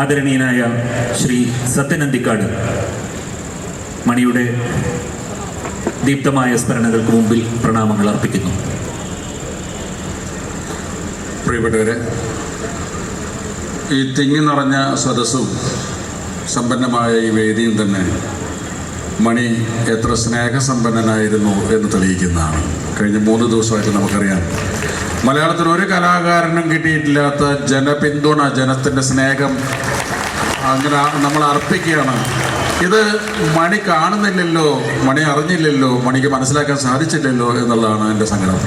ആദരണീയനായ ശ്രീ സത്യനന്ദിക്കാട് മണിയുടെ ദീപ്തമായ സ്മരണകൾക്ക് മുമ്പിൽ പ്രണാമങ്ങൾ അർപ്പിക്കുന്നു. പ്രിയപ്പെട്ടവരെ ഈ തിങ്ങി നിറഞ്ഞ സദസ്സും സമ്പന്നമായ ഈ വേദിയും തന്നെ മണി എത്ര സ്നേഹസമ്പന്നനായിരുന്നു എന്ന് തെളിയിക്കുന്നതാണ്. കഴിഞ്ഞ മൂന്ന് ദിവസമായിട്ട് നമുക്കറിയാം മലയാളത്തിൽ ഒരു കലാകാരനും കിട്ടിയിട്ടില്ലാത്ത ജനപിന്തുണ ജനത്തിന്റെ സ്നേഹം അങ്ങനെ നമ്മൾ അർപ്പിക്കുകയാണ്. ഇത് മണി കാണുന്നില്ലല്ലോ മണി അറിഞ്ഞില്ലല്ലോ മണിക്ക് മനസ്സിലാക്കാൻ സാധിച്ചില്ലല്ലോ എന്നുള്ളതാണ് എന്റെ സങ്കടം.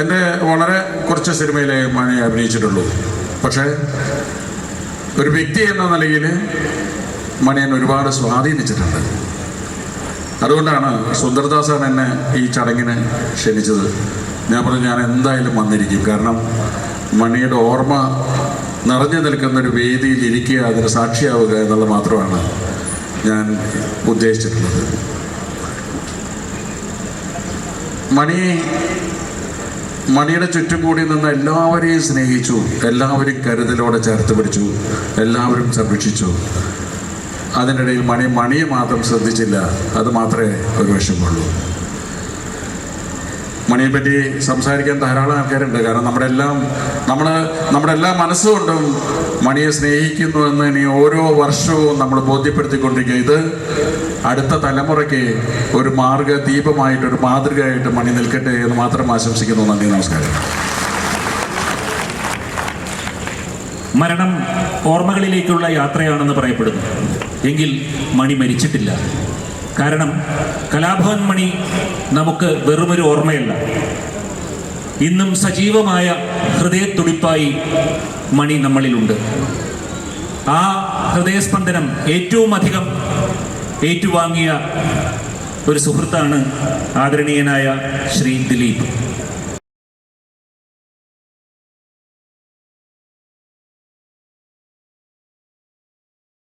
എന്റെ വളരെ കുറച്ച് സിനിമയിലെ മണി അഭിനയിച്ചിട്ടുള്ളൂ. പക്ഷേ ഒരു വ്യക്തി എന്ന നിലയിൽ മണി എന്നെ ഒരുപാട് സ്വാധീനിച്ചിട്ടുണ്ട്. അതുകൊണ്ടാണ് സുന്ദർദാസാണ് എന്നെ ഈ ചടങ്ങിന് ക്ഷണിച്ചത്. ഞാൻ പറഞ്ഞു ഞാൻ എന്തായാലും വന്നിരിക്കും. കാരണം മണിയുടെ ഓർമ്മ നിറഞ്ഞു നിൽക്കുന്ന ഒരു വേദിയിൽ ഇരിക്കുക അതിന് സാക്ഷിയാവുക എന്നുള്ളത് മാത്രമാണ് ഞാൻ ഉദ്ദേശിച്ചിട്ടുള്ളത്. മണി മണിയുടെ ചുറ്റും കൂടി നിന്ന് എല്ലാവരെയും സ്നേഹിച്ചു എല്ലാവരും കരുതലോടെ ചേർത്ത് പിടിച്ചു എല്ലാവരും സംരക്ഷിച്ചു അതിനിടയിൽ മണി മണിയെ മാത്രം ശ്രദ്ധിച്ചില്ല. അത് മാത്രമേ ഒരു വിഷമമുള്ളൂ. മണിയെ പറ്റി സംസാരിക്കാൻ ധാരാളം ആൾക്കാരുണ്ട്. കാരണം നമ്മുടെ എല്ലാം നമ്മൾ നമ്മുടെ എല്ലാ മനസ്സുകൊണ്ടും മണിയെ സ്നേഹിക്കുന്നു എന്ന് ഇനി ഓരോ വർഷവും നമ്മൾ ബോധ്യപ്പെടുത്തിക്കൊണ്ടിരിക്കുക. ഇത് അടുത്ത തലമുറയ്ക്ക് ഒരു മാർഗ ദീപമായിട്ട് ഒരു മാതൃകയായിട്ട് മണി നിൽക്കട്ടെ എന്ന് മാത്രം ആശംസിക്കുന്നു. നന്ദി നമസ്കാരം. മരണം ഓർമ്മകളിലേക്കുള്ള യാത്രയാണെന്ന് പറയപ്പെടുന്നു. എങ്കിൽ മണി മരിച്ചിട്ടില്ല. കാരണം കലാഭവൻ മണി നമുക്ക് വെറുമൊരു ഓർമ്മയല്ല. ഇന്നും സജീവമായ ഹൃദയത്തുടിപ്പായി മണി നമ്മളിലുണ്ട്. ആ ഹൃദയസ്പന്ദനം ഏറ്റവും അധികം ഏറ്റുവാങ്ങിയ ഒരു സുഹൃത്താണ് ആദരണീയനായ ശ്രീ ദിലീപ്.